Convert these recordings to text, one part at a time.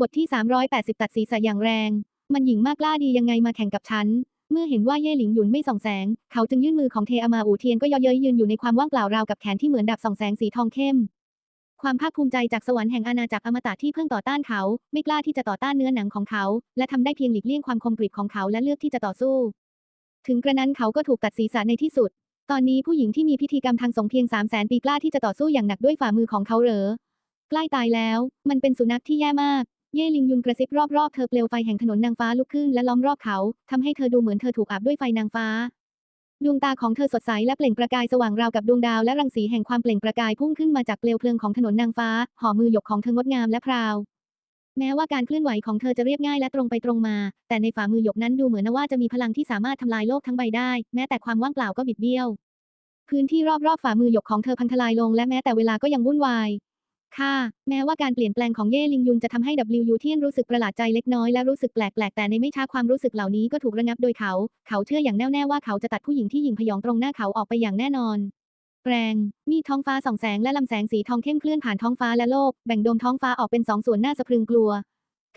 บทที่ 380 ตัดศีรษะอย่างแรง มันหญิงมากกล้าดียังไงมาแข่งกับฉัน เมื่อเห็นว่าเย่หลิงหยุนไม่ส่องแสง เขาจึงยื่นมือของเทอามาอูเทียนก็เย่อเย้ยยืนอยู่ในความว่างเปล่าราวกับแขนที่เหมือนดับส่องแสงสีทองเข้ม ความภาคภูมิใจจากสวรรค์แห่งอาณาจักรอมตะที่เพิ่งต่อต้านเขา ไม่กล้าที่จะต่อต้านเนื้อหนังของเขา และทำได้เพียงหลีกเลี่ยงความคมกริบของเขาและเลือกที่จะต่อสู้ ถึงกระนั้นเขาก็ถูกตัดศีรษะในที่สุด ตอนนี้ผู้หญิงที่มีพิธีกรรมทางสงเพียงสามแสนปีกล้าที่จะต่อสู้อย่างหนักด้วยฝ่ามือของเขาเหรอใกล้ตายแล้ว มันเป็นสุนัขที่แย่มาก เย่ลิงยุนกระซิบรอบๆเธอเปลวไฟแห่งถนนนางฟ้าลุกขึ้นและล้อมรอบเขาทำให้เธอดูเหมือนเธอถูกอาบด้วยไฟนางฟ้า ดวงตาของเธอสดใสและเปล่งประกายสว่างราวกับดวงดาวและรังสีแห่งความเปล่งประกายพุ่งขึ้นมาจากเปลวเพลิงของถนนนางฟ้า ห่อมือหยกของเธองดงามและพราว แม้ว่าการเคลื่อนไหวของเธอจะเรียบง่ายและตรงไปตรงมา แต่ในฝ่ามือหยกนั้นดูเหมือนว่าจะมีพลังที่สามารถทำลายโลกทั้งใบได้ แม้แต่ความว่างเปล่าก็บิดเบี้ยว พื้นที่รอบๆฝ่ามือหยกของเธอพังทลายลงและแม้แต่เวลาก็ยังวุ่นวาย ค่ะ แม้ว่าการเปลี่ยนแปลงของเย่ลิงยุนจะทำให้ W เทียนรู้สึกประหลาดใจเล็กน้อยและรู้สึกแปลกๆ แต่ในไม่ช้าความรู้สึกเหล่านี้ก็ถูกระงับโดยเขา เขาเชื่ออย่างแน่วแน่ว่าเขาจะตัดผู้หญิงที่หญิงพยองตรงหน้าเขาออกไปอย่างแน่นอนแปรง มีดท้องฟ้าส่องแสงและลำแสงสีทองเข้มเคลื่อนผ่านท้องฟ้าและโลก แบ่งโดมท้องฟ้าออกเป็นสองส่วนน่าสะพรึงกลัว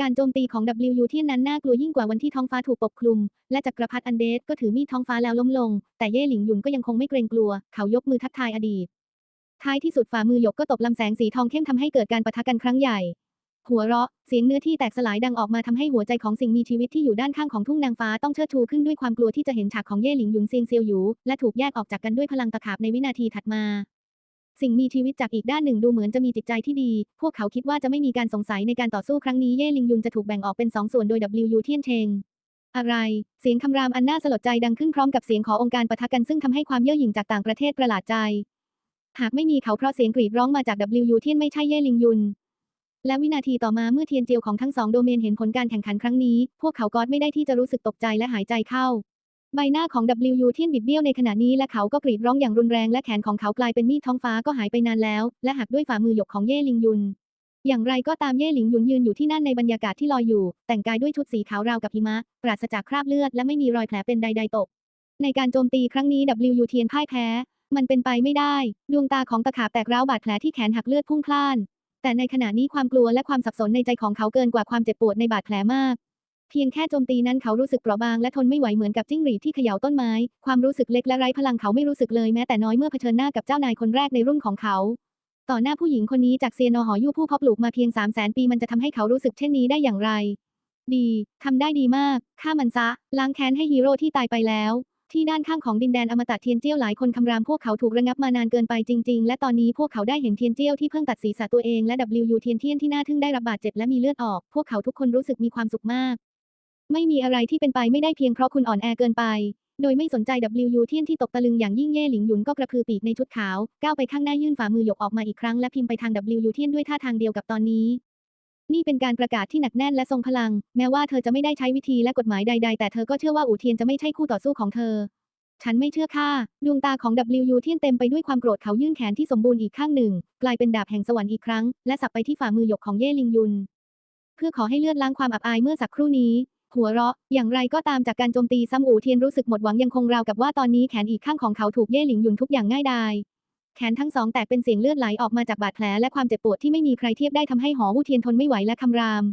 การโจมตีของ W เทียนนั้นน่ากลัวยิ่งกว่าวันที่ท้องฟ้าถูกปกคลุม และจักรพรรดิอันเดสก็ถือมีดท้องฟ้าแล้วล้มลง แต่เย่หลิงหยุนก็ยังคงไม่เกรงกลัว เขายกมือทักทายอดีต ท้ายที่สุดฝ่ามือหยกก็ตกลำแสงสีทองเข้มทำให้เกิดการปะทะกันครั้งใหญ่ หัวเราะ เสียงเนื้อที่แตกสลายดังออกมาทำให้หัวใจของสิ่งมีชีวิตที่อยู่ด้านข้างของทุ่งนางฟ้าต้องเชิดชูขึ้นด้วยความกลัวที่จะเห็นฉากของเย่หลิงหยุนเซียงเซียวหยูและถูกแยกออกจากกันด้วยพลังตะขาบในวินาทีถัดมา สิ่งมีชีวิตจากอีกด้านหนึ่งดูเหมือนจะมีจิตใจที่ดี พวกเขาคิดว่าจะไม่มีการสงสัยในการต่อสู้ครั้งนี้เย่หลิงหยุนจะถูกแบ่งออกเป็นสองส่วนโดย W เทียนเชงอะไร เสียงคำรามอันน่าสลดใจดังขึ้นพร้อมกับเสียงขอองค์การปะทะกันซึ่งทำให้ความเย่อหยิ่งจากต่างประเทศประหลาดใจ หากไม่มีเขาเพราะเสียงกรีดร้องมาจาก W เทียนไม่ใช่เย่ลิงยุน และวินาทีต่อมาเมื่อเทียนเจียวของทั้งสองโดเมนเห็นผลการแข่งขันครั้งนี้ พวกเขาก็ไม่ได้ที่จะรู้สึกตกใจและหายใจเข้า ใบหน้าของ W เทียนบิดเบี้ยวในขณะนี้และเขาก็กรีดร้องอย่างรุนแรงและแขนของเขากลายเป็นมีดท้องฟ้าก็หายไปนานแล้ว และหักด้วยฝ่ามือหยกของเย่ลิงยุน อย่างไรก็ตามเย่หลิงยุนยืนอยู่ที่นั่นในบรรยากาศที่ลอยอยู่ แต่งกายด้วยชุดสีขาวราวกับหิมะ ปราศจากคราบเลือดและไม่มีรอยแผลเป็นใด ๆ ตก ในการโจมตีครั้งนี้ W เทียนพ่ายแพ้ มันเป็นไปไม่ได้ ดวงตาของตะขาบแตกร้าวบาดแผลที่แขนหักเลือดพุ่งพล่าน แต่ในขณะนี้ความกลัวและความสับสนในใจของเขาเกินกว่าความเจ็บปวดในบาดแผลมาก เพียงแค่โจมตีนั้นเขารู้สึกเปราะบางและทนไม่ไหวเหมือนกับจิ้งหรีดที่เขย่าต้นไม้ ความรู้สึกเล็กและไร้พลังเขาไม่รู้สึกเลยแม้แต่น้อยเมื่อเผชิญหน้ากับเจ้านายคนแรกในรุ่นของเขา ต่อหน้าผู้หญิงคนนี้จากเซียนอหอยู่ผู้พาะปลูกมาเพียงสามแสนปีมันจะทำให้เขารู้สึกเช่นนี้ได้อย่างไร ดีทำได้ดีมาก ฆ่ามันซะ ล้างแค้นให้ฮีโร่ที่ตายไปแล้ว ที่ด้านข้างของดินแดนอมตะเทียนเจี้ยวหลายคนคำรามพวกเขาถูกระงับมานานเกินไปจริง ๆ และตอนนี้พวกเขาได้เห็นเทียนเจี้ยวที่เพิ่งตัดศีรษะตัวเองและ W เทียนเทียนที่น่าทึ่งได้รับบาดเจ็บและมีเลือดออก พวกเขาทุกคนรู้สึกมีความสุขมาก ไม่มีอะไรที่เป็นไปไม่ได้เพียงเพราะคุณอ่อนแอเกินไป โดยไม่สนใจ W เทียนที่ตกตะลึงอย่างยิ่งเย่หลิงหยุนก็กระพือปีกในชุดขาวก้าวไปข้างหน้ายื่นฝ่ามือหยกออกมาอีกครั้งและพิมพ์ไปทาง W เทียนด้วยท่าทางเดียวกับตอนนี้ นี่เป็นการประกาศที่หนักแน่นและทรงพลัง แม้ว่าเธอจะไม่ได้ใช้วิธีและกฎหมายใด ๆ แต่เธอก็เชื่อว่าอู่เทียนจะไม่ใช่คู่ต่อสู้ของเธอ ฉันไม่เชื่อค่ะ ดวงตาของ W เทียนเต็มไปด้วยความโกรธเขายื่นแขนที่สมบูรณ์อีกข้างหนึ่ง กลายเป็นดาบแห่งสวรรค์อีกครั้ง และสับไปที่ฝ่ามือหยกของเย่ลิงยุน เพื่อขอให้เลือดล้างความอับอายเมื่อสักครู่นี้ หัวเราะ อย่างไรก็ตามจากการโจมตีซ้ำอู่เทียนรู้สึกหมดหวังยังคงราวกับว่าตอนนี้แขนอีกข้างของเขาถูกเย่หลิงหยุนทุกอย่างง่ายดาย แขนทั้งสองแตกเป็นเสียงเลือดไหลออกมาจากบาดแผลและความเจ็บปวดที่ไม่มีใครเทียบได้ทำให้หอวูเทียนทนไม่ไหวและคำราม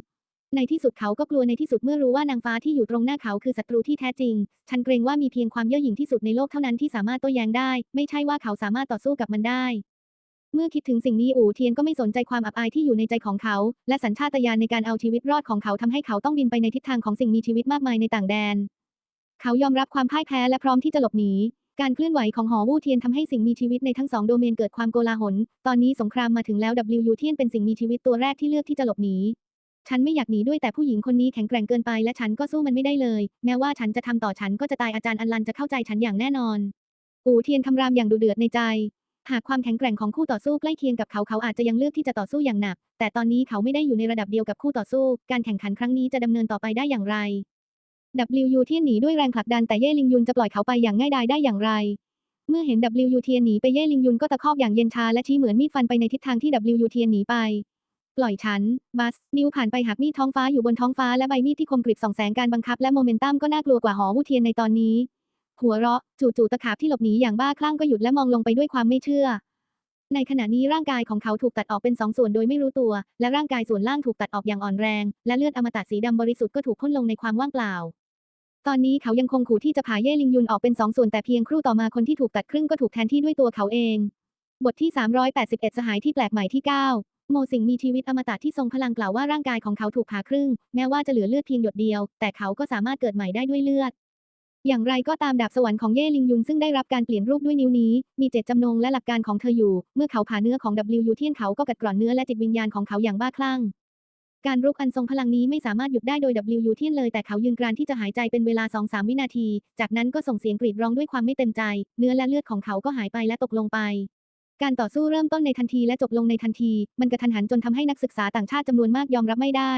ในที่สุดเขาก็กลัวในที่สุดเมื่อรู้ว่านางฟ้าที่อยู่ตรงหน้าเขาคือศัตรูที่แท้จริง ฉันเกรงว่ามีเพียงความเย่อหยิ่งที่สุดในโลกเท่านั้นที่สามารถโต้แย้งได้ ไม่ใช่ว่าเขาสามารถต่อสู้กับมันได้ เมื่อคิดถึงสิ่งนี้อู่เทียนก็ไม่สนใจความอับอายที่อยู่ในใจของเขา และสัญชาตญาณในการเอาชีวิตรอดของเขาทำให้เขาต้องบินไปในทิศทางของสิ่งมีชีวิตมากมายในต่างแดน เขายอมรับความพ่ายแพ้และพร้อมที่จะหลบหนี การเคลื่อนไหวของหอวู่เทียนทำให้สิ่งมีชีวิตในทั้งสองโดเมนเกิดความโกลาหล ตอนนี้สงครามมาถึงแล้ว W เทียนเป็นสิ่งมีชีวิตตัวแรกที่เลือกที่จะหลบหนี ฉันไม่อยากหนีด้วยแต่ผู้หญิงคนนี้แข็งแกร่งเกินไปและฉันก็สู้มันไม่ได้เลย แม้ว่าฉันจะทำต่อฉันก็จะตายอาจารย์อันลันจะเข้าใจฉันอย่างแน่นอน อู่เทียนคำรามอย่างดุเดือดในใจ หากความแข็งแกร่งของคู่ต่อสู้ใกล้เคียงกับเขาเขาอาจจะยังเลือกที่จะต่อสู้อย่างหนัก แต่ตอนนี้เขาไม่ได้อยู่ในระดับเดียวกับคู่ต่อสู้ การแข่งขันครั้งนี้จะดำเนินต่อไปได้อย่างไร W เทียนหนีด้วยแรงผลักดันแต่เย่ลิงยุนจะปล่อยเขาไปอย่างง่ายดายได้อย่างไร เมื่อเห็น W เทียนหนีไปเย่ลิงยุนก็ตะคอกอย่างเย็นชาและชี้เหมือนมีดฟันไปในทิศทางที่ W เทียนหนีไป ปล่อยฉัน บัส นิวผ่านไปหักมีดท้องฟ้าอยู่บนท้องฟ้าและใบมีดที่คมกริบส่องแสงการบังคับและโมเมนตัมก็น่ากลัวกว่าหอวูเทียนในตอนนี้ หัวเราะ จู่ๆตะขาบที่หลบหนีอย่างบ้าคลั่งก็หยุดและมองลงไปด้วยความไม่เชื่อ ในขณะนี้ร่างกายของเขาถูกตัดออกเป็นสองส่วนโดยไม่รู้ตัว และร่างกายส่วนล่างถูกตัดออกอย่างอ่อนแรง และเลือดอมตะสีดำบริสุทธิ์ก็ถูกพ่นลงในความว่างเปล่า ตอนนี้เขายังคงขู่ที่จะผ่าเย่ลิงยุนออกเป็นสองส่วนแต่เพียงครู่ต่อมาคนที่ถูกตัดครึ่งก็ถูกแทนที่ด้วยตัวเขาเอง บทที่ 381 สหายที่แปลกใหม่ที่ 9 โมสิงมีชีวิตอมตะที่ทรงพลังกล่าวว่าร่างกายของเขาถูกผ่าครึ่ง แม้ว่าจะเหลือเลือดเพียงหยดเดียว แต่เขาก็สามารถเกิดใหม่ได้ด้วยเลือด อย่างไรก็ตามดาบสวรรค์ของเย่ลิงยุนซึ่งได้รับการเปลี่ยนรูปด้วยนิ้วนี้ มีเจตจำนงและหลักการของเธออยู่ เมื่อเขาผ่าเนื้อของ W เทียนเขาก็กัดกร่อนเนื้อและจิตวิญญาณของเขาอย่างบ้าคลั่ง การรุกอันทรงพลังนี้ไม่สามารถหยุดได้โดย W เทียนเลยแต่เขายืนกรานที่จะหายใจเป็นเวลา 2-3 วินาที จากนั้นก็ส่งเสียงกรีดร้องด้วยความไม่เต็มใจ เนื้อและเลือดของเขาก็หายไปและตกลงไป การต่อสู้เริ่มต้นในทันทีและจบลงในทันที มันกระทันหันจนทำให้นักศึกษาต่างชาติจำนวนมากยอมรับไม่ได้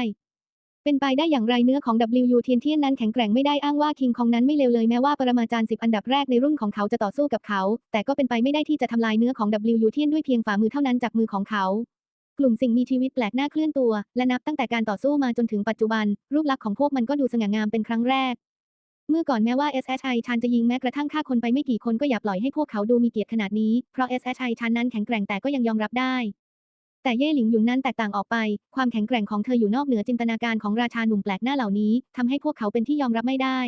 เป็นไปได้อย่างไรเนื้อของ W เทียนเทียนนั้นแข็งแกร่งไม่ได้อ้างว่าคิงของนั้นไม่เลวเลยแม้ว่าปรมาจารย์10อันดับแรกในรุ่นของเขาจะต่อสู้กับเขา แต่ก็เป็นไปไม่ได้ที่จะทำลายเนื้อของ W เทียนด้วยเพียงฝ่ามือเท่านั้นจากมือของเขา กลุ่มสิ่งมีชีวิตแปลกหน้าเคลื่อนตัว และนับตั้งแต่การต่อสู้มาจนถึงปัจจุบัน รูปลักษณ์ของพวกมันก็ดูสง่างามเป็นครั้งแรก เมื่อก่อนแม้ว่า SHI ชันจะยิงแม้กระทั่งฆ่าคนไปไม่กี่คนก็อย่าปล่อยให้พวกเขาดูมีเกียรติขนาดนี้ เพราะ SHI ชันนั้นแข็งแกร่งแต่ก็ยังยอมรับได้ แต่เย่หลิงหยุนนั้นแตกต่างออกไป ความแข็งแกร่งของเธออยู่นอกเหนือจินตนาการของราชาหนุ่มแปลกหน้าเหล่านี้ทำให้พวกเขาเป็นที่ยอมรับไม่ได้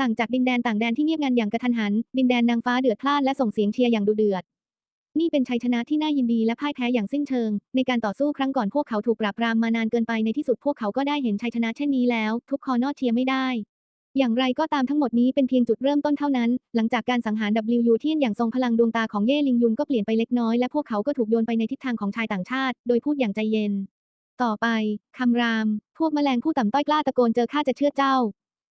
ต่างจากดินแดนต่างแดนที่เงียบงันอย่างกระทันหัน ดินแดนนางฟ้าเดือดพล่านและส่งเสียงเชียร์อย่างดุเดือด นี่เป็นชัยชนะที่น่ายินดีและพ่ายแพ้อย่างสิ้นเชิง ในการต่อสู้ครั้งก่อนพวกเขาถูกปราบปรามมานานเกินไปในที่สุดพวกเขาก็ได้เห็นชัยชนะเช่นนี้แล้ว ทุกคอนอเชียร์ไม่ได้ อย่างไรก็ตามทั้งหมดนี้เป็นเพียงจุดเริ่มต้นเท่านั้น หลังจากการสังหาร W เทียนอย่างทรงพลังดวงตาของเย่ลิงยุนก็เปลี่ยนไปเล็กน้อยและพวกเขาก็ถูกโยนไปในทิศทางของชายต่างชาติ โดยพูดอย่างใจเย็น ต่อไปคำราม พวกแมลงผู้ต่ำต้อยกล้าตะโกนเจอข้าจะเชื่อเจ้า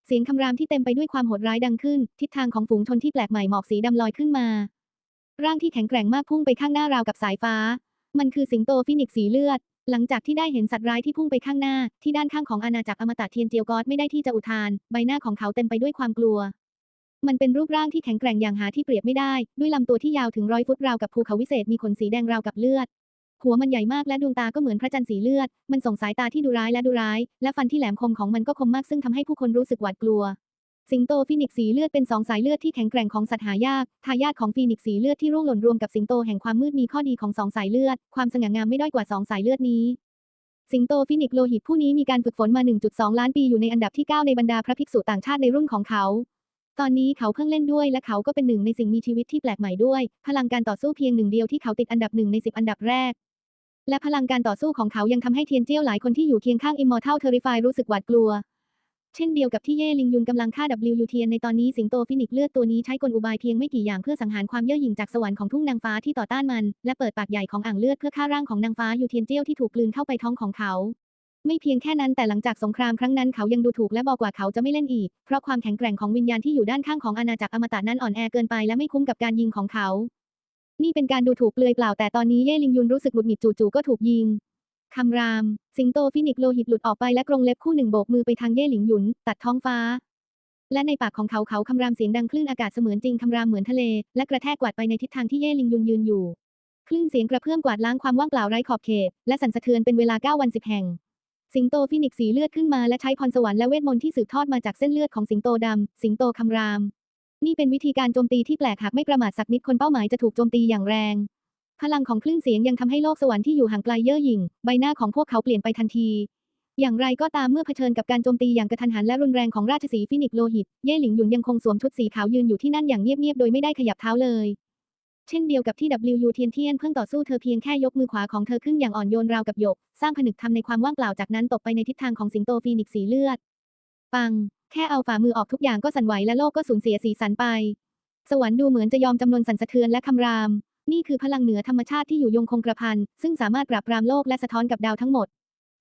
เสียงคำรามที่เต็มไปด้วยความโหดร้ายดังขึ้น ทิศทางของฝูงชนที่แปลกใหม่หมอกสีดำลอยขึ้นมา ร่างที่แข็งแกร่งมากพุ่งไปข้างหน้าราวกับสายฟ้า มันคือสิงโตฟินิกสีเลือด หลังจากที่ได้เห็นสัตว์ร้ายที่พุ่งไปข้างหน้า ที่ด้านข้างของอาณาจักรอมตะเทียนเจียวกอดไม่ได้ที่จะอุทาน ใบหน้าของเขาเต็มไปด้วยความกลัว มันเป็นรูปร่างที่แข็งแกร่งอย่างหาที่เปรียบไม่ได้ ด้วยลำตัวที่ยาวถึงร้อยฟุตราวกับภูเขาวิเศษมีขนสีแดงราวกับเลือด หัวมันใหญ่มากและดวงตาก็เหมือนพระจันทร์สีเลือด มันส่งสายตาที่ดุร้ายและดุร้าย และฟันที่แหลมคมของมันก็คมมากซึ่งทำให้ผู้คนรู้สึกหวาดกลัว สิงโตฟินิกสีเลือดเป็นสองสายเลือดที่แข็งแกร่งของสัตว์หายาก ทายาทของฟีนิกสีเลือดที่ร่วงหล่นรวมกับสิงโตแห่งความมืดมีข้อดีของสองสายเลือด ความสง่างามไม่ด้อยกว่าสองสายเลือดนี้ สิงโตฟินิกโลหิตผู้นี้มีการฝึกฝนมา 1.2 ล้านปีอยู่ในอันดับที่ 9 ในบรรดาพระภิกษุต่างชาติในรุ่นของเขา ตอนนี้เขาเพิ่งเล่นด้วยและเขาก็เป็นหนึ่งในสิ่งมีชีวิตที่แปลกใหม่ด้วย พลังการต่อสู้เพียงหนึ่งเดียวที่เขาติดอันดับหนึ่งในสิบอันดับแรก และพลังการต่อสู้ของเขายังทำให้เทียนเจี้ยวหลายคนที่อยู่เคียงข้าง Immortal Terrify รู้สึกหวาดกลัว เช่นเดียวกับที่เย่ลิงยุนกำลังฆ่า W เทียนในตอนนี้สิงโตฟินิกเลือดตัวนี้ใช้กลอุบายเพียงไม่กี่อย่างเพื่อสังหารความเย่อหยิ่งจากสวรรค์ของทุ่งนางฟ้าที่ต่อต้านมัน และเปิดปากใหญ่ของอ่างเลือดเพื่อฆ่าร่างของนางฟ้ายูเทียนเจี้ยวที่ถูกกลืนเข้าไปท้องของเขา ไม่เพียงแค่นั้นแต่หลังจากสงครามครั้งนั้นเขายังดูถูกและบอกว่าเขาจะไม่เล่นอีก เพราะความแข็งแกร่งของวิญญาณที่อยู่ด้านข้างของอาณาจักรอมตะนั้นอ่อนแอเกินไปและไม่คุ้มกับการยิงของเขา นี่เป็นการดูถูกเปลือยเปล่าแต่ตอนนี้เย่ลิงยุนรู้สึกหงุดหงิดจู่ๆก็ถูกยิง คำราม สิงโตฟินิกโลหิตหลุดออกไปและกรงเล็บคู่หนึ่งโบกมือไปทางเย่หลิงหยุน ตัดท้องฟ้า และในปากของเขาเขาคำรามเสียงดังคลื่นอากาศเสมือนจริงคำรามเหมือนทะเล และกระแทกกวาดไปในทิศทางที่เย่หลิงหยุนยืนอยู่ คลื่นเสียงกระเพื่อมกวาดล้างความว่างเปล่าไร้ขอบเขต และสั่นสะเทือนเป็นเวลาเก้าวันสิบแห่ง สิงโตฟินิกสีเลือดขึ้นมาและใช้พรสวรรค์และเวทมนต์ที่สืบทอดมาจากเส้นเลือดของสิงโตดำสิงโตคำราม นี่เป็นวิธีการโจมตีที่แปลกหากไม่ประมาทสักนิดคนเป้าหมายจะถูกโจมตีอย่างแรง พลังของคลื่นเสียงยังทำให้โลกสวรรค์ที่อยู่ห่างไกลเย่อหยิ่ง ใบหน้าของพวกเขาเปลี่ยนไปทันที อย่างไรก็ตามเมื่อเผชิญกับการโจมตีอย่างกระทันหันและรุนแรงของราชสีฟินิกโลหิต เย่หลิงหยุนยังคงสวมชุดสีขาวยืนอยู่ที่นั่นอย่างเงียบๆ โดยไม่ได้ขยับเท้าเลย เช่นเดียวกับที่ WU เทียนเทียนเพิ่งต่อสู้เธอเพียงแค่ยกมือขวาของเธอขึ้นอย่างอ่อนโยนราวกับหยก สร้างผนึกทำในความว่างเปล่าจากนั้นตกไปในทิศทางของสิงโตฟีนิกสีเลือด ปัง แค่เอาฝ่ามือออกทุกอย่างก็สั่นไหวและโลกก็สูญเสียสีสันไป สวรรค์ดูเหมือนจะยอมจำนนสั่นสะเทือนและคำราม นี่คือพลังเหนือธรรมชาติที่อยู่ยงคงกระพันซึ่งสามารถปราบปรามโลกและสะท้อนกับดาวทั้งหมด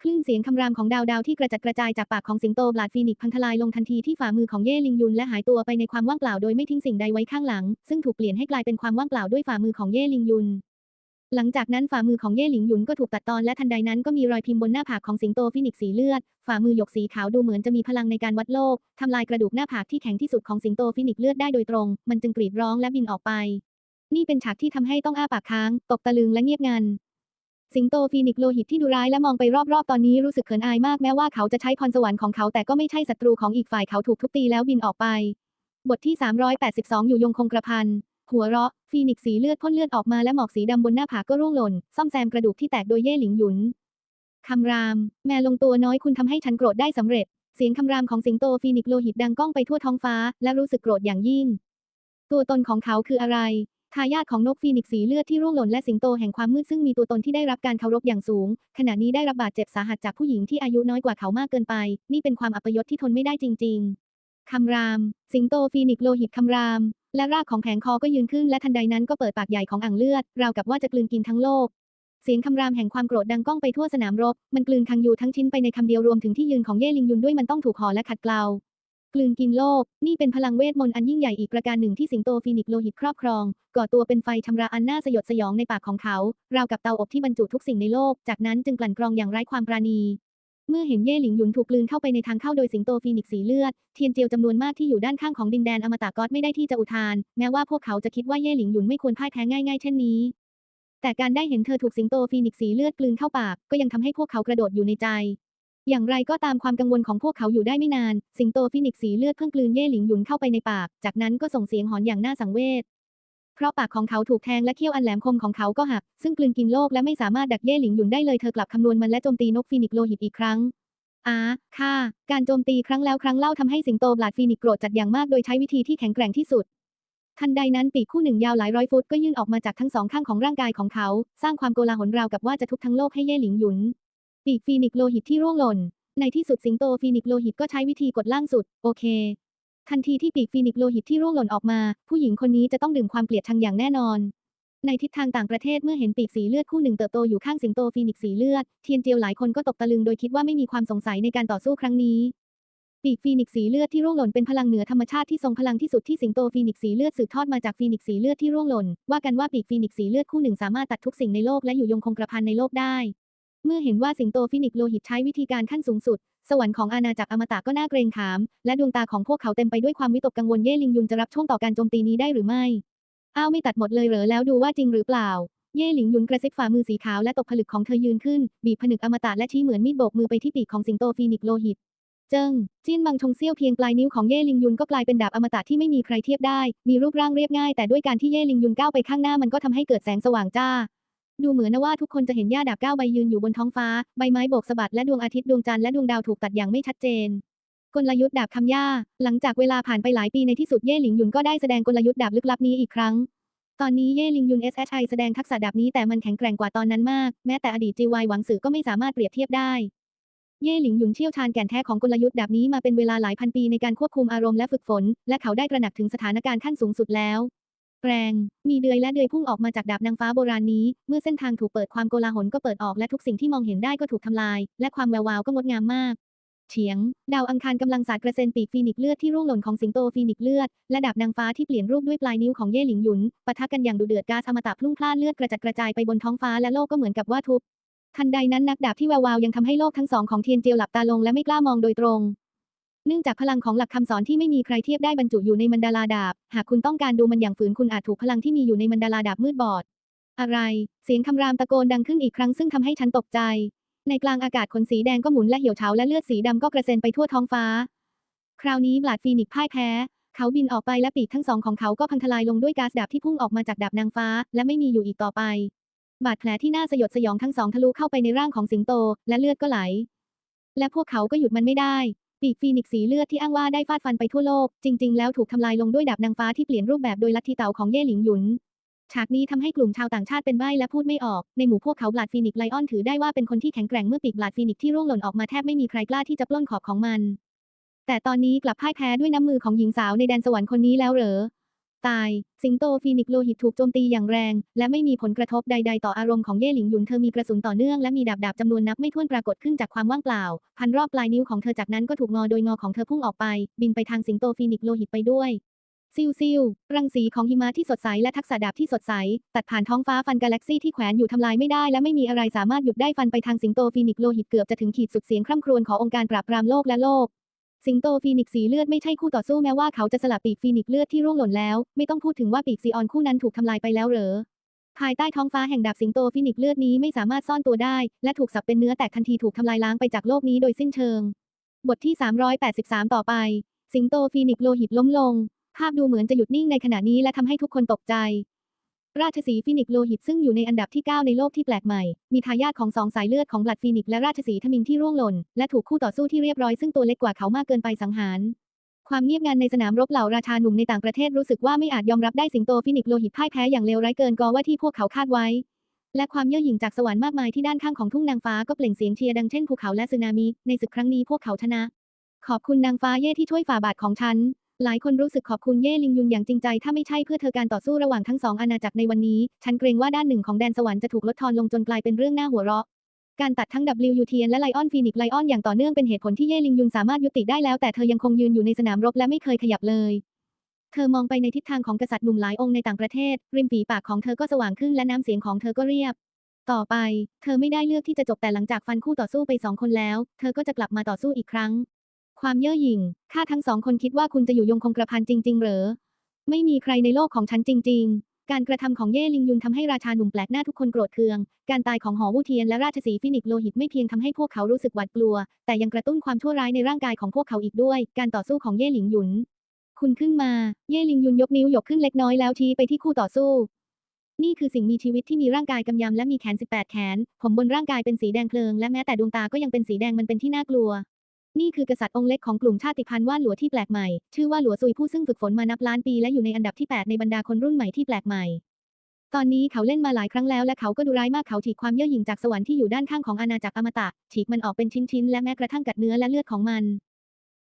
คลื่นเสียงคำรามของดาวดาวที่กระจัดกระจายจากปากของสิงโตบลาดฟีนิกพังทลายลงทันทีที่ฝ่ามือของเย่ลิงยุนและหายตัวไปในความว่างเปล่าโดยไม่ทิ้งสิ่งใดไว้ข้างหลัง ซึ่งถูกเปลี่ยนให้กลายเป็นความว่างเปล่าด้วยฝ่ามือของเย่ลิงยุนหลังจากนั้นฝ่ามือของเย่หลิงหยุนก็ถูกตัดตอนและทันใดนั้นก็มีรอยพิมพ์บนหน้าผากของสิงโตฟินิกสีเลือด ฝ่ามือหยกสีขาวดูเหมือนจะมีพลังในการวัดโลก ทำลายกระดูกหน้าผากที่แข็งที่สุดของสิงโตฟินิกเลือดได้โดยตรง มันจึงกรีดร้องและบินออกไป นี่เป็นฉากที่ทำให้ต้องอ้าปากค้าง ตกตะลึงและเงียบงัน สิงโตฟีนิกโลหิตที่ดุร้ายและมองไปรอบๆ ตอนนี้รู้สึกเขินอายมากแม้ว่าเขาจะใช้พรสวรรค์ของเขาแต่ก็ไม่ใช่ศัตรูของอีกฝ่ายเขาถูกทุบตีแล้วบินออกไป บทที่ 382 อยู่ยงคงกระพันหัวเราะ ฟีนิกสีเลือดพ่นเลือดออกมาและหมอกสีดำบนหน้าผากก็ร่วงหล่น ซ่อมแซมกระดูกที่แตกโดยเย่หลิงหยุน คำราม แม่ลงตัวน้อยคุณทำให้ฉันโกรธได้สำเร็จ เสียงคำรามของสิงโตฟีนิกโลหิตดังก้องไปทั่วท้องฟ้า และรู้สึกโกรธอย่างยิ่ง ตัวตนของเขาคืออะไร ทายาทของนกฟีนิกซ์สีเลือดที่ร่วงหล่นและสิงโตแห่งความมืดซึ่งมีตัวตนที่ได้รับการเคารพอย่างสูง ขณะนี้ได้รับบาดเจ็บสาหัสจากผู้หญิงที่อายุน้อยกว่าเขามากเกินไป นี่เป็นความอัปยศที่ทนไม่ได้จริง ๆ คำราม สิงโตฟีนิกซ์โลหิตคำราม และรากของแผงคอก็ยืนขึ้นและทันใดนั้นก็เปิดปากใหญ่ของอ่างเลือด ราวกับว่าจะกลืนกินทั้งโลก เสียงคำรามแห่งความโกรธดังก้องไปทั่วสนามรบ มันกลืนคังยูทั้งชิ้นไปในคำเดียวรวมถึงที่ยืนของเย่ลิงยุนด้วยมันต้องถูกห่อและขัดเกลา กลืนกินโลก นี่เป็นพลังเวทมนต์อันยิ่งใหญ่อีกประการหนึ่งที่สิงโตฟีนิกโลหิตครอบครอง ก่อตัวเป็นไฟชำระอันน่าสยดสยองในปากของเขา ราวกับเตาอบที่บรรจุทุกสิ่งในโลก จากนั้นจึงกลั่นกรองอย่างไร้ความปราณี เมื่อเห็นเย่หลิงหยุนถูกกลืนเข้าไปในทางเข้าโดยสิงโตฟีนิกสีเลือด เทียนเจียวจำนวนมากที่อยู่ด้านข้างของดินแดนอมตะก๊อตไม่ได้ที่จะอุทาน แม้ว่าพวกเขาจะคิดว่าเย่หลิงหยุนไม่ควรพ่ายแพ้ง่ายๆเช่นนี้แต่การได้เห็นเธอถูกสิงโตฟีนิกสีเลือดกลืนเข้าปาก ก็ยังทำให้พวกเขากระโดดอยู่ในใจ อย่างไรก็ตามความกังวลของพวกเขาอยู่ได้ไม่นาน สิงโตฟินิกสีเลือดเพิ่งกลืนเย่หลิงหยุนเข้าไปในปาก จากนั้นก็ส่งเสียงหอนอย่างน่าสังเวช เพราะปากของเขาถูกแทงและเขี้ยวอันแหลมคมของเขาก็หัก ซึ่งกลืนกินโลกและไม่สามารถดักเย่หลิงหยุนได้เลยเธอกลับคำนวณมันและโจมตีนกฟินิกโลหิตอีกครั้งอาค่ะ การโจมตีครั้งแล้วครั้งเล่าทำให้สิงโตบลาดฟินิกโกรธจัดอย่างมากโดยใช้วิธีที่แข็งแกร่งที่สุดทันใดนั้นปีกคู่หนึ่งยาวหลายร้อยฟุตก็ยื่นออกมาจากทั้งสองข้างของร่างกายของเขา สร้างความโกลาหลราวกับว่าจะทุบทั้งโลกให้เย่หลิงหยุน ปีกฟีนิกซ์โลหิตที่ร่วงหล่น ในที่สุดสิงโตฟีนิกซ์โลหิตก็ใช้วิธีกดล่างสุด โอเค ทันทีที่ปีกฟีนิกซ์โลหิตที่ร่วงหล่นออกมา ผู้หญิงคนนี้จะต้องดื่มความเกลียดชังอย่างแน่นอน ในทิศทางต่างประเทศเมื่อเห็นปีกสีเลือดคู่หนึ่งเติบโตอยู่ข้างสิงโตฟีนิกสีเลือด เทียนเจียวหลายคนก็ตกตะลึงโดยคิดว่าไม่มีความสงสัยในการต่อสู้ครั้งนี้ปีกฟีนิกซ์สีเลือดที่ร่วงหล่นเป็นพลังเหนือธรรมชาติที่ทรงพลังที่สุดที่สิงโตฟีนิกซ์สีเลือดสืบทอดมาจากฟีนิกซ์สีเลือดที่ร่วงหล่นว่ากันว่าปีกฟีนิกซ์สีเลือดคู่หนึ่งสามารถตัดทุกสิ่งในโลกและอยู่ยงคงกระพันในโลกได้ เมื่อเห็นว่าสิงโตฟินิกโลหิตใช้วิธีการขั้นสูงสุด สวรรค์ของอาณาจักรอมตะก็น่าเกรงขาม และดวงตาของพวกเขาเต็มไปด้วยความวิตกกังวลเย่ลิงยุนจะรับช่วงต่อการโจมตีนี้ได้หรือไม่ อ้าวไม่ตัดหมดเลยเหรอแล้วดูว่าจริงหรือเปล่า เย่หลิงยุนกระซิบฝ่ามือสีขาวและตกผลึกของเธอยืนขึ้น บีบผนึกอมตะและชี้เหมือนมีดโบกมือไปที่ปีกของสิงโตฟีนิกโลหิตเจิ้งจิ้นบังชงเซี่ยวเพียงปลายนิ้วของเย่ลิงยุนก็กลายเป็นดาบอมตะที่ไม่มีใครเทียบได้ มีรูปร่างเรียบง่ายแต่ด้วยการที่เย่ลิงยุนก้าวไปข้างหน้ามันก็ทำให้เกิดแสงสว่างจ้า ดูเหมือนนะว่าทุกคนจะเห็นหญ้าดาบเก้าใบยืนอยู่บนท้องฟ้า ใบไม้โบกสะบัดและดวงอาทิตย์ดวงจันทร์และดวงดาวถูกตัดอย่างไม่ชัดเจน กลยุทธ์ดาบคำหญ้า หลังจากเวลาผ่านไปหลายปีในที่สุดเย่หลิงยุนก็ได้แสดงกลยุทธ์ดาบลึกลับนี้อีกครั้ง ตอนนี้เย่หลิงยุน SHI แสดงทักษะดาบนี้แต่มันแข็งแกร่งกว่าตอนนั้นมาก แม้แต่อดีตจีวายหวังสือก็ไม่สามารถเปรียบเทียบได้ เย่หลิงหยุนเชี่ยวชาญแก่นแท้ของกลยุทธ์ดาบนี้มาเป็นเวลาหลายพันปีในการควบคุมอารมณ์และฝึกฝน และเขาได้ตระหนักถึงสถานการณ์ขั้นสูงสุดแล้ว แรง มีเดือยและเดือยพุ่งออกมาจากดาบนางฟ้าโบราณนี้ เมื่อเส้นทางถูกเปิดความโกลาหลก็เปิดออกและทุกสิ่งที่มองเห็นได้ก็ถูกทำลาย และความแวววาวก็งดงามมากเฉียง ดาวอังคารกำลังสาดกระเซ็นปีกฟีนิกซ์เลือดที่ร่วงหล่นของสิงโตฟีนิกซ์เลือด และดาบนางฟ้าที่เปลี่ยนรูปด้วยปลายนิ้วของเย่หลิงหยุนปะทะกันอย่างดุเดือดก๊าซอมตะพุ่งพล่านเลือดกระจัดกระจายไปบนท้องฟ้าและโลกก็เหมือนกับว่าทุบทันใดนั้นนักดาบที่แวววาวยังทำให้โลกทั้งสองของเทียนเจียวหลับตาลงและไม่กล้ามองโดยตรง เนื่องจากพลังของหลักคำสอนที่ไม่มีใครเทียบได้บรรจุอยู่ในมันดาลาดาบ หากคุณต้องการดูมันอย่างฝืนคุณอาจถูกพลังที่มีอยู่ในมันดาลาดาบมืดบอด อะไร เสียงคำรามตะโกนดังขึ้นอีกครั้งซึ่งทำให้ฉันตกใจ ในกลางอากาศขนสีแดงก็หมุนและเหี่ยวเฉาและเลือดสีดำก็กระเซ็นไปทั่วท้องฟ้า คราวนี้บลาดฟีนิกพ่ายแพ้ เขาบินออกไปและปีกทั้งสองของเขาก็พังทลายลงด้วยก๊าซดาบที่พุ่งออกมาจากดาบนางฟ้า และไม่มีอยู่อีกต่อไป บาดแผลที่น่าสยดสยองทั้งสองทะลุเข้าไปในร่างของสิงโต และเลือดก็ไหล และพวกเขาก็หยุดมันไม่ได้ ปีกฟีนิกซ์สีเลือดที่อ้างว่าได้ฟาดฟันไปทั่วโลก จริง ๆ แล้วถูกทำลายลงด้วยดาบนางฟ้าที่เปลี่ยนรูปแบบโดยลัทธิเต่าของเย่หลิงหยุน ฉากนี้ทำให้กลุ่มชาวต่างชาติเป็นใบ้และพูดไม่ออก ในหมู่พวกเขาบลาดฟีนิกซ์ไลออนถือได้ว่าเป็นคนที่แข็งแกร่งเมื่อปีกบลาดฟีนิกซ์ที่ร่วงหล่นออกมาแทบไม่มีใครกล้าที่จะปล้นขอบของมัน แต่ตอนนี้กลับพ่ายแพ้ด้วยน้ำมือของหญิงสาวในแดนสวรรค์คนนี้แล้วเหรอ ตาย สิงโตฟีนิกโลหิตถูกโจมตีอย่างแรง และไม่มีผลกระทบใด ๆ ต่ออารมณ์ของเย่หลิงหยุนเธอมีกระสุนต่อเนื่องและมีดาบดาบจำนวนนับไม่ถ้วนปรากฏขึ้นจากความว่างเปล่า พันรอบปลายนิ้วของเธอจากนั้นก็ถูกงอโดยงอของเธอพุ่งออกไป บินไปทางสิงโตฟีนิกโลหิตไปด้วยซิวซิวรังสีของหิมะที่สดใสและทักษะดาบที่สดใส ตัดผ่านท้องฟ้าฟันกาแล็กซี่ที่แขวนอยู่ทำลายไม่ได้และไม่มีอะไรสามารถหยุดได้ฟันไปทางสิงโตฟีนิกโลหิตเกือบจะถึงขีดสุดเสียงคร่ำครวญขององค์การปราบปรามโลกและโลก สิงโตฟีนิกซ์สีเลือดไม่ใช่คู่ต่อสู้แม้ว่าเขาจะสละปีกฟีนิกซ์เลือดที่ร่วงหล่นแล้ว ไม่ต้องพูดถึงว่าปีกซีออนคู่นั้นถูกทำลายไปแล้วเหรอภายใต้ท้องฟ้าแห่งดาบสิงโตฟีนิกซ์เลือดนี้ไม่สามารถซ่อนตัวได้ และถูกสับเป็นเนื้อแตกทันทีถูกทำลายล้างไปจากโลกนี้โดยสิ้นเชิง บทที่ 383 ต่อไป สิงโตฟีนิกโลหิตล้มลง ภาพดูเหมือนจะหยุดนิ่งในขณะนี้และทำให้ทุกคนตกใจ ราชสีฟินิกโลหิตซึ่งอยู่ในอันดับที่ 9 ในโลกที่แปลกใหม่ มีทายาทของสองสายเลือดของบลัดฟินิกและราชสีทมินที่ร่วงหล่น และถูกคู่ต่อสู้ที่เรียบร้อยซึ่งตัวเล็กกว่าเขามากเกินไปสังหาร ความเงียบงันในสนามรบเหล่าราชาหนุ่มในต่างประเทศรู้สึกว่าไม่อาจยอมรับได้สิงโตฟินิกโลหิตพ่ายแพ้อย่างเลวร้ายเกินกว่าที่พวกเขาคาดไว้ และความเย่อหยิ่งจากสวรรค์มากมายที่ด้านข้างของทุ่งนางฟ้าก็เปล่งเสียงเชียร์ดังเช่นภูเขาและสึนามิ ในศึกครั้งนี้พวกเขาชนะ ขอบคุณนางฟ้าเย่ที่ช่วยฝ่าบาทของฉัน หลายคนรู้สึกขอบคุณเย่ลิงยุนอย่างจริงใจ ถ้าไม่ใช่เพื่อเธอการต่อสู้ระหว่างทั้งสองอาณาจักรในวันนี้ ฉันเกรงว่าด้านหนึ่งของแดนสวรรค์จะถูกลดทอนลงจนกลายเป็นเรื่องน่าหัวเราะ การตัดทั้ง WUTN และไลออนฟีนิกไลออนอย่างต่อเนื่องเป็นเหตุผลที่เย่ลิงยุนสามารถยุติได้แล้วแต่เธอยังคงยืนอยู่ในสนามรบและไม่เคยขยับเลย เธอมองไปในทิศทางของกษัตริย์หนุ่มหลายองค์ในต่างประเทศ ริมฝีปากของเธอก็สว่างขึ้นและน้ำเสียงของเธอก็เรียบ ต่อไป เธอไม่ได้เลือกที่จะจบแต่หลังจากฟันคู่ต่อสู้ไปสองคนแล้ว เธอก็จะกลับมาต่อสู้อีกครั้ง ความเย่อหยิ่ง ข้าทั้งสองคนคิดว่าคุณจะอยู่ยงคงกระพันจริง ๆ เหรอ ไม่มีใครในโลกของฉันจริง ๆ การกระทำของเย่ลิงยุนทำให้ราชาหนุ่มแปลกหน้าทุกคนโกรธเคือง การตายของหอวูเทียนและราชสีฟินิกโลหิตไม่เพียงทำให้พวกเขารู้สึกหวาดกลัว แต่ยังกระตุ้นความชั่วร้ายในร่างกายของพวกเขาอีกด้วย การต่อสู้ของเย่หลิงหยุน คุณขึ้นมา เย่ลิงยุนยกนิ้วยกขึ้นเล็กน้อยแล้วชี้ไปที่คู่ต่อสู้นี่คือสิ่งมีชีวิตที่มีร่างกายกำยำและมีแขน 18 แขน ผมบนร่างกายเป็นสีแดงเพลิงและแม้แต่ดวงตาก็ยังเป็นสีแดงมันเป็นที่น่ากลัว นี่คือกษัตริย์องค์เล็กของกลุ่มชาติพันธุ์ว่านหลัวที่แปลกใหม่ ชื่อว่าหลัวซุยผู้ซึ่งฝึกฝนมานับล้านปีและอยู่ในอันดับที่ 8 ในบรรดาคนรุ่นใหม่ที่แปลกใหม่ ตอนนี้เขาเล่นมาหลายครั้งแล้วและเขาก็ดูร้ายมากเขาฉีกความเย่อหยิ่งจากสวรรค์ที่อยู่ด้านข้างของอาณาจักรอมตะ ฉีกมันออกเป็นชิ้นๆและแม้กระทั่งกัดเนื้อและเลือดของมัน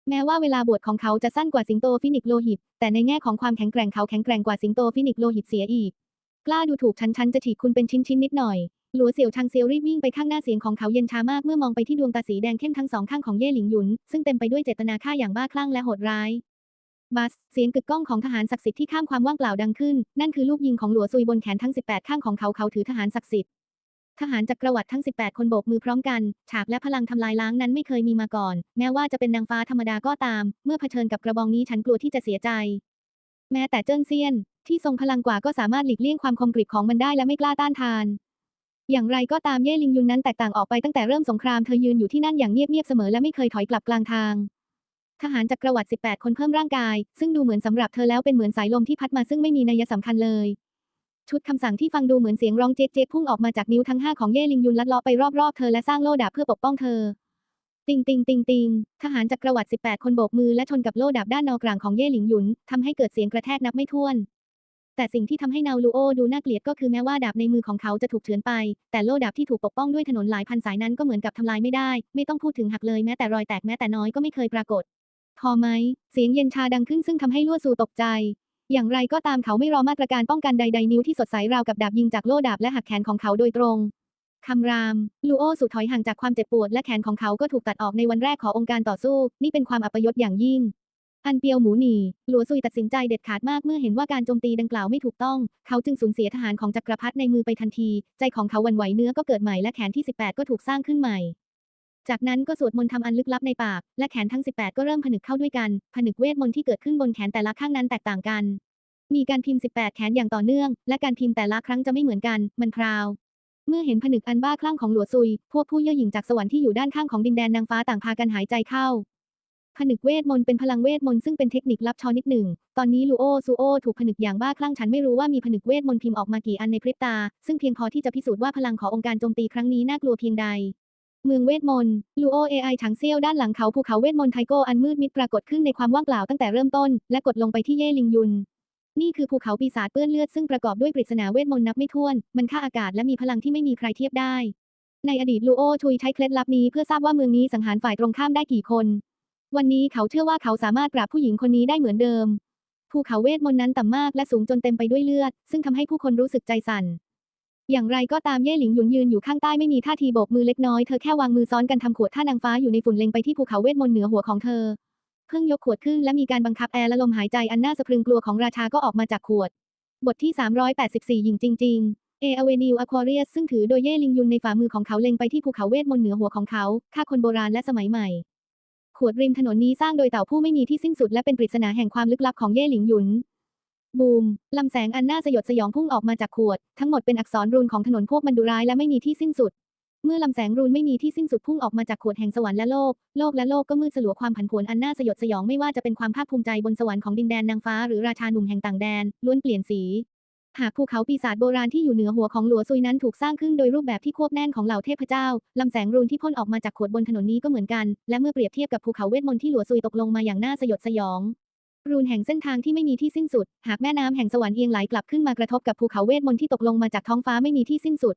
แม้ว่าเวลาบวชของเขาจะสั้นกว่าสิงโตฟินิกโลหิต แต่ในแง่ของความแข็งแกร่งเขาแข็งแกร่งกว่าสิงโตฟินิกโลหิตเสียอีก กล้าดูถูกฉันฉันจะฉีกคุณเป็นชิ้นๆนิดหน่อย หลัวเสี่ยวชังเซียวรีบวิ่งไปข้างหน้าเสียงของเขาเย็นชามากเมื่อมองไปที่ดวงตาสีแดงเข้มทั้งสองข้างของเย่หลิงหยุน ซึ่งเต็มไปด้วยเจตนาฆ่าอย่างบ้าคลั่งและโหดร้ายบัสเสียงกึกก้องของทหารศักดิ์สิทธิ์ที่ข้ามความว่างเปล่าดังขึ้น นั่นคือลูกยิงของหลัวซุยบนแขนทั้ง 18 ข้างของเขาเขาถือทหารศักดิ์สิทธิ์ทหารจักรวรรดิทั้ง 18 คนโบกมือพร้อมกัน ฉากและพลังทำลายล้างนั้นไม่เคยมีมาก่อน แม้ว่าจะเป็นนางฟ้าธรรมดาก็ตาม เมื่อเผชิญกับกระบองนี้ฉันกลัวที่จะเสียใจ แม้แต่เจิ้นเซียน ที่ทรงพลังกว่าก็สามารถหลีกเลี่ยงความคมกริบของมันได้และไม่กล้าต้านทาน อย่างไรก็ตามเย่ลิงยุนนั้นแตกต่างออกไปตั้งแต่เริ่มสงครามเธอยืนอยู่ที่นั่นอย่างเงียบๆเสมอและไม่เคยถอยกลับกลางทาง ทหารจักระวรรดิ18 คนเพิ่มร่างกาย ซึ่งดูเหมือนสำหรับเธอแล้วเป็นเหมือนสายลมที่พัดมาซึ่งไม่มีนัยสำคัญเลย ชุดคำสั่งที่ฟังดูเหมือนเสียงร้องเจ๊กเจ๊กพุ่งออกมาจากนิ้วทั้งห้าของเย่ลิงยุนลัดเลาะไปรอบๆเธอและสร้างโล่ดาบเพื่อปกป้องเธอ ติงติงติงติงทหารจักระวรรดิ18 คนโบกมือและชนกับโล่ดาบด้านนอกลางของเย่หลิงยุนทำให้เกิดเสียงกระแทกนับไม่ถ้วน แต่สิ่งที่ทำให้นาวลูโอดูน่าเกลียดก็คือแม้ว่าดาบในมือของเขาจะถูกเฉือนไป แต่โล่ดาบที่ถูกปกป้องด้วยถนนหลายพันสายนั้นก็เหมือนกับทำลายไม่ได้ ไม่ต้องพูดถึงหักเลยแม้แต่รอยแตกแม้แต่น้อยก็ไม่เคยปรากฏ พอไหม เสียงเย็นชาดังขึ้นซึ่งทำให้ลั่วซูตกใจ อย่างไรก็ตามเขาไม่รอมาตรการป้องกันใดๆนิ้วที่สดใสราวกับดาบยิงจากโล่ดาบและหักแขนของเขาโดยตรงคำราม ลูโอสุดถอยห่างจากความเจ็บปวดและแขนของเขาก็ถูกตัดออกในวันแรกขององค์การต่อสู้ นี่เป็นความอัปยศอย่างยิ่ง อันเปียวหมูหนีหลัวซุยตัดสินใจเด็ดขาดมากเมื่อเห็นว่าการโจมตีดังกล่าวไม่ถูกต้อง เขาจึงสูญเสียทหารของจักรพรรดิในมือไปทันที ใจของเขาหวันไหวเนื้อก็เกิดใหม่และแขนที่ 18 ก็ถูกสร้างขึ้นใหม่ จากนั้นก็สวดมนต์ทำอันลึกลับในปาก และแขนทั้ง 18 ก็เริ่มผนึกเข้าด้วยกัน ผนึกเวทมนต์ที่เกิดขึ้นบนแขนแต่ละข้างนั้นแตกต่างกัน มีการพิมพ์ 18 แขนอย่างต่อเนื่อง และการพิมพ์แต่ละครั้งจะไม่เหมือนกัน มันพราวเมื่อเห็นผนึกอันบ้าคลั่งของหลัวซุย พวกผู้เย่อหยิ่งจากสวรรค์ที่อยู่ด้านข้างของดินแดนนางฟ้าต่างพากันหายใจเข้า ผนึกเวทมนต์เป็นพลังเวทมนต์ซึ่งเป็นเทคนิคลับชอนิดหนึ่ง ตอนนี้ลูโอซูโอถูกผนึกอย่างบ้าคลั่งฉันไม่รู้ว่ามีผนึกเวทมนต์พิมพ์ออกมากี่อันในพริบตา ซึ่งเพียงพอที่จะพิสูจน์ว่าพลังขององค์การโจมตีครั้งนี้น่ากลัวเพียงใด เมืองเวทมนต์ลูโอเอไอถังเซียวด้านหลังเขาภูเขาเวทมนต์ไทโกอันมืดมิดปรากฏขึ้นในความว่างเปล่าตั้งแต่เริ่มต้น และกดลงไปที่เย่ลิงยุนนี่คือภูเขาปีศาจเปื้อนเลือดซึ่งประกอบด้วยปริศนาเวทมนต์นับไม่ถ้วน มันฆ่าอากาศและมีพลังที่ไม่มีใครเทียบได้ ในอดีตลูโอชุยใช้เคล็ดลับนี้เพื่อทราบว่าเมืองนี้สังหารฝ่ายตรงข้ามได้กี่คน วันนี้เขาเชื่อว่าเขาสามารถปราบผู้หญิงคนนี้ได้เหมือนเดิม ภูเขาเวทมนต์นั้นต่ำมากและสูงจนเต็มไปด้วยเลือด ซึ่งทำให้ผู้คนรู้สึกใจสั่น อย่างไรก็ตามเย่หลิงหยุนยืนอยู่ข้างใต้ไม่มีท่าทีโบกมือเล็กน้อย เธอแค่วางมือซ้อนกันทำขวดท่านางฟ้าอยู่ในฝุ่นเล็งไปที่ภูเขาเวทมนต์เหนือหัวของเธอ เพิ่งยกขวดขึ้นและมีการบังคับแอร์และลมหายใจอันน่าสะพรึงกลัวของราชาก็ออกมาจากขวด บทที่ 384หญิงจริง ๆเอเวนิวอควาเรียสซึ่งถือโดยเย่ลิงยุนในฝ่ามือของเขาเล็งไปที่ภูเขาเวทมนต์เหนือหัวของเขาฆ่าคนโบราณและสมัยใหม่ ขวดริมถนนนี้สร้างโดยเต่าผู้ไม่มีที่สิ้นสุดและเป็นปริศนาแห่งความลึกลับของเย่หลิงหยุน บูม ลำแสงอันน่าสยดสยองพุ่งออกมาจากขวด ทั้งหมดเป็นอักษรรูนของถนนพวกมันดุร้ายและไม่มีที่สิ้นสุด เมื่อลำแสงรูนไม่มีที่สิ้นสุดพุ่งออกมาจากขวดแห่งสวรรค์และโลก โลกและโลกก็มืดสลัวความผันผวนอันน่าสยดสยองไม่ว่าจะเป็นความภาคภูมิใจบนสวรรค์ของดินแดนนางฟ้าหรือราชาหนุ่มแห่งต่างแดนล้วนเปลี่ยนสี หากภูเขาปีศาจโบราณที่อยู่เหนือหัวของหลัวซุยนั้นถูกสร้างขึ้นโดยรูปแบบที่ควบแน่นของเหล่าเทพเจ้า ลำแสงรูนที่พ่นออกมาจากขวดบนถนนนี้ก็เหมือนกัน และเมื่อเปรียบเทียบกับภูเขาเวทมนต์ที่หลัวซุยตกลงมาอย่างน่าสยดสยอง รูนแห่งเส้นทางที่ไม่มีที่สิ้นสุด หากแม่น้ำแห่งสวรรค์เอียงไหลกลับขึ้นมากระทบกับภูเขาเวทมนต์ที่ตกลงมาจากท้องฟ้าไม่มีที่สิ้นสุด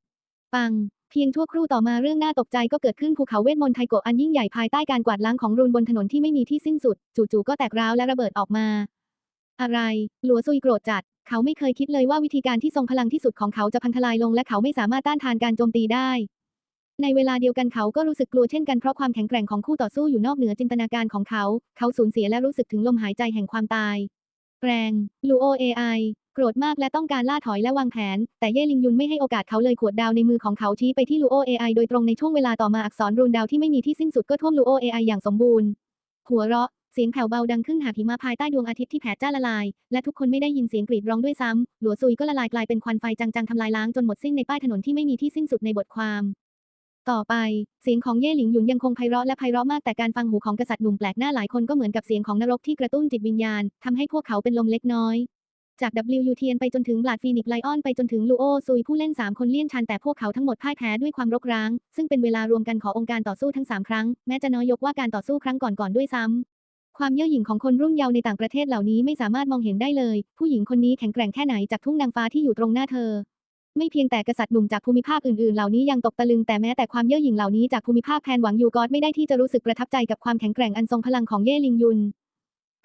ปัง เพียงชั่วครู่ต่อมาเรื่องน่าตกใจก็เกิดขึ้นภูเขาเวทมนต์ไทโกะอันยิ่งใหญ่ภายใต้การกวาดล้างของรูนบนถนนที่ไม่มีที่สิ้นสุด จู่ๆก็แตกร้าวและระเบิดออกมา อะไร หลัวซุยโกรธจัด เขาไม่เคยคิดเลยว่าวิธีการที่ทรงพลังที่สุดของเขาจะพังทลายลงและเขาไม่สามารถต้านทานการโจมตีได้ ในเวลาเดียวกันเขาก็รู้สึกกลัวเช่นกันเพราะความแข็งแกร่งของคู่ต่อสู้อยู่นอกเหนือจินตนาการของเขา เขาสูญเสียและรู้สึกถึงลมหายใจแห่งความตาย แรงลูโอเอไอโกรธมากและต้องการล่าถอยและวางแผน แต่เย่ลิงยุนไม่ให้โอกาสเขาเลยขวดดาวในมือของเขาชี้ไปที่ลูโอเอไอโดยตรงในช่วงเวลาต่อมาอักษรรูนดาวที่ไม่มีที่สิ้นสุดก็ท่วมลูโอเอไออย่างสมบูรณ์ หัวเราะ เสียงแผ่วเบาดังขึ้นหากหิมะภายใต้ดวงอาทิตย์ที่แผดจ้าละลาย และทุกคนไม่ได้ยินเสียงกรีดร้องด้วยซ้ำ หลัวซุยก็ละลายกลายเป็นควันไฟจางๆทำลายล้างจนหมดสิ้นในป้ายถนนที่ไม่มีที่สิ้นสุดในบทความ ต่อไป เสียงของเย่หลิงหยุนยังคงไพเราะและไพเราะมากแต่การฟังหูของกษัตริย์หนุ่มแปลกหน้าหลายคนก็เหมือนกับเสียงของนรกที่กระตุ้นจิตวิญญาณทำให้พวกเขาเป็นลมเล็กน้อยจาก WU เทียนไปจนถึงบลาดฟีนิกไลออนไปจนถึงลูโอซุยผู้เล่น 3 คนเลี่ยนชันแต่พวกเขาทั้งหมดพ่ายแพ้ด้วยความรกร้าง ซึ่งเป็นเวลารวมกันขององค์การต่อสู้ทั้ง 3 ครั้ง แม้จะน้อยยกว่าการต่อสู้ครั้งก่อนๆด้วยซ้ ความเย่อหยิ่งของคนรุ่นเยาว์ในต่างประเทศเหล่านี้ไม่สามารถมองเห็นได้เลย ผู้หญิงคนนี้แข็งแกร่งแค่ไหนจากทุ่งนางฟ้าที่อยู่ตรงหน้าเธอ ไม่เพียงแต่กษัตริย์หนุ่มจากภูมิภาคอื่นๆ เหล่านี้ยังตกตะลึงแต่แม้แต่ความเย่อหยิ่งเหล่านี้จากภูมิภาคแพนหวังยูกอดไม่ได้ที่จะรู้สึกประทับใจกับความแข็งแกร่งอันทรงพลังของเย่ลิงยุน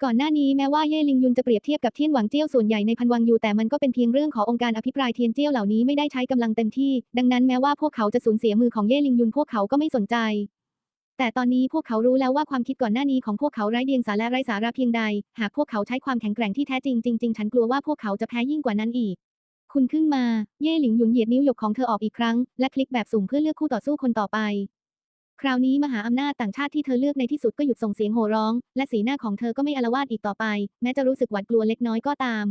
ก่อนหน้านี้แม้ว่าเย่ลิงยุนจะเปรียบเทียบกับเทียนหวังเจี้ยวส่วนใหญ่ในพันวังยูแต่มันก็เป็นเพียงเรื่องขององค์การอภิปรายเทียนเจี้ยวเหล่านี้ไม่ได้ใช้กำลังเต็มที่ ดังนั้นแม้ว่าพวกเขาจะสูญเสียมือของเย่ลิงยุนพวกเขาก็ไม่สนใจ แต่ตอนนี้พวกเขารู้แล้วว่าความคิดก่อนหน้านี้ของพวกเขาไร้เดียงสาและไร้สาระเพียงใด หากพวกเขาใช้ความแข็งแกร่งที่แท้จริงจริงๆฉันกลัวว่าพวกเขาจะแพ้ยิ่งกว่านั้นอีก คุณขึ้นมา เย่หลิงหยุนเหยียดนิ้วหยกของเธอออกอีกครั้ง และคลิกแบบสุ่มเพื่อเลือกคู่ต่อสู้คนต่อไป คราวนี้มหาอำนาจต่างชาติที่เธอเลือกในที่สุดก็หยุดส่งเสียงโห่ร้อง และสีหน้าของเธอก็ไม่อาละวาดอีกต่อไป แม้จะรู้สึกหวาดกลัวเล็กน้อยก็ตาม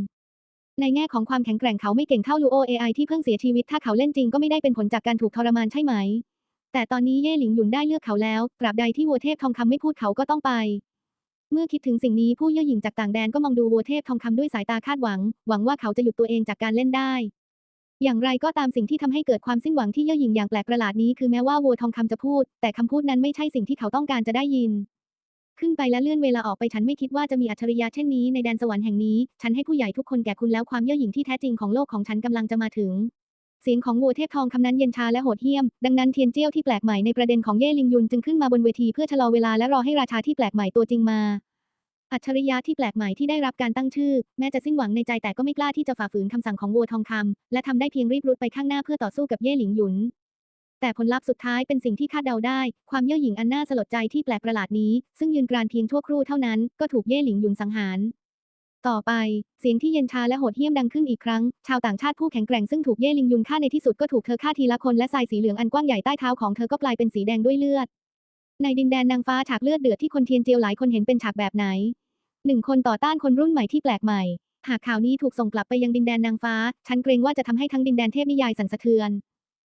ในแง่ของความแข็งแกร่งเขาไม่เก่งเท่าลูโอเอไอที่เพิ่งเสียชีวิตถ้าเขาเล่นจริงก็ไม่ได้เป็นผลจากการถูกทรมานใช่ไหม แต่ตอนนี้เย่หลิงหยุนได้เลือกเขาแล้วตราบใดที่วัวเทพทองคำไม่พูดเขาก็ต้องไป เมื่อคิดถึงสิ่งนี้ผู้เย่อหยิ่งจากต่างแดนก็มองดูวัวเทพทองคำด้วยสายตาคาดหวัง หวังว่าเขาจะหยุดตัวเองจากการเล่นได้ อย่างไรก็ตามสิ่งที่ทำให้เกิดความสิ้นหวังที่เย่อหยิ่งอย่างแปลกประหลาดนี้คือแม้ว่าวัวทองคำจะพูด แต่คำพูดนั้นไม่ใช่สิ่งที่เขาต้องการจะได้ยิน ขึ้นไปและเลื่อนเวลาออกไปฉันไม่คิดว่าจะมีอัจฉริยะเช่นนี้ในแดนสวรรค์แห่งนี้ ฉันให้ผู้ใหญ่ทุกคนแก่คุณแล้วความเย่อหยิ่งที่แท้จริงของโลกของฉันกำลังจะมาถึง เสียงของวัวเทพทองคำนั้นเย็นชาและโหดเหี้ยม ดังนั้นเทียนเจี้ยวที่แปลกใหม่ในประเด็นของเย่ลิงยุนจึงขึ้นมาบนเวทีเพื่อชะลอเวลาและรอให้ราชาที่แปลกใหม่ตัวจริงมา อัจฉริยะที่แปลกใหม่ที่ได้รับการตั้งชื่อ แม้จะสิ้นหวังในใจแต่ก็ไม่กล้าที่จะฝ่าฝืนคำสั่งของวัวทองคำและทำได้เพียงรีบรุดไปข้างหน้าเพื่อต่อสู้กับเย่หลิงหยุนแต่ผลลัพธ์สุดท้ายเป็นสิ่งที่คาดเดาได้ ความเย่อหยิ่งอันน่าสลดใจที่แปลกประหลาดนี้ ซึ่งยืนกรานเพียงชั่วครู่เท่านั้น ก็ถูกเย่หลิงหยุนสังหาร ต่อไป เสียงที่เย็นชาและโหดเหี้ยมดังขึ้นอีกครั้ง ชาวต่างชาติผู้แข็งแกร่งซึ่งถูกเย่ลิงยุนฆ่าในที่สุดก็ถูกเธอฆ่าทีละคนและทรายสีเหลืองอันกว้างใหญ่ใต้เท้าของเธอก็กลายเป็นสีแดงด้วยเลือด ในดินแดนนางฟ้าฉากเลือดเดือดที่คนเทียนเจียวหลายคนเห็นเป็นฉากแบบไหนหนึ่งคนต่อต้านคนรุ่นใหม่ที่แปลกใหม่ หากข่าวนี้ถูกส่งกลับไปยังดินแดนนางฟ้า ฉันเกรงว่าจะทำให้ทั้งดินแดนเทพนิยายสั่นสะเทือน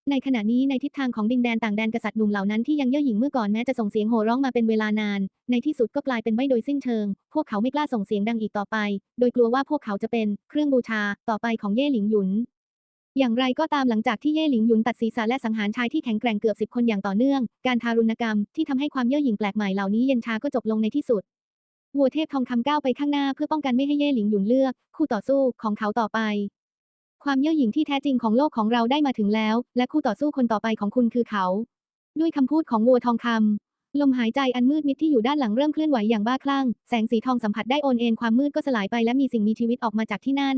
ในขณะนี้ในทิศทางของดินแดนต่างแดนกษัตริย์หนุ่มเหล่านั้นที่ยังเย่อหยิ่งเมื่อก่อนแม้จะส่งเสียงโห่ร้องมาเป็นเวลานาน ในที่สุดก็กลายเป็นไม่โดยสิ้นเชิง พวกเขาไม่กล้าส่งเสียงดังอีกต่อไป โดยกลัวว่าพวกเขาจะเป็นเครื่องบูชาต่อไปของเย่หลิงหยุนอย่างไรก็ตามหลังจากที่เย่หลิงหยุนตัดศีรษะและสังหารชายที่แข็งแกร่งเกือบสิบคนอย่างต่อเนื่อง การทารุณกรรมที่ทำให้ความเย่อหยิ่งแปลกใหม่เหล่านี้เย็นชาก็จบลงในที่สุด วัวเทพทองคำก้าวไปข้างหน้าเพื่อป้องกันไม่ให้เย่หลิงหยุนเลือก คู่ต่อสู้ของเขาต่อไป ความเย่อหยิ่งที่แท้จริงของโลกของเราได้มาถึงแล้ว และคู่ต่อสู้คนต่อไปของคุณคือเขา ด้วยคำพูดของวัวทองคำลมหายใจอันมืดมิดที่อยู่ด้านหลังเริ่มเคลื่อนไหวอย่างบ้าคลั่ง แสงสีทองสัมผัสได้โอนเอ็นความมืดก็สลายไปและมีสิ่งมีชีวิตออกมาจากที่นั่น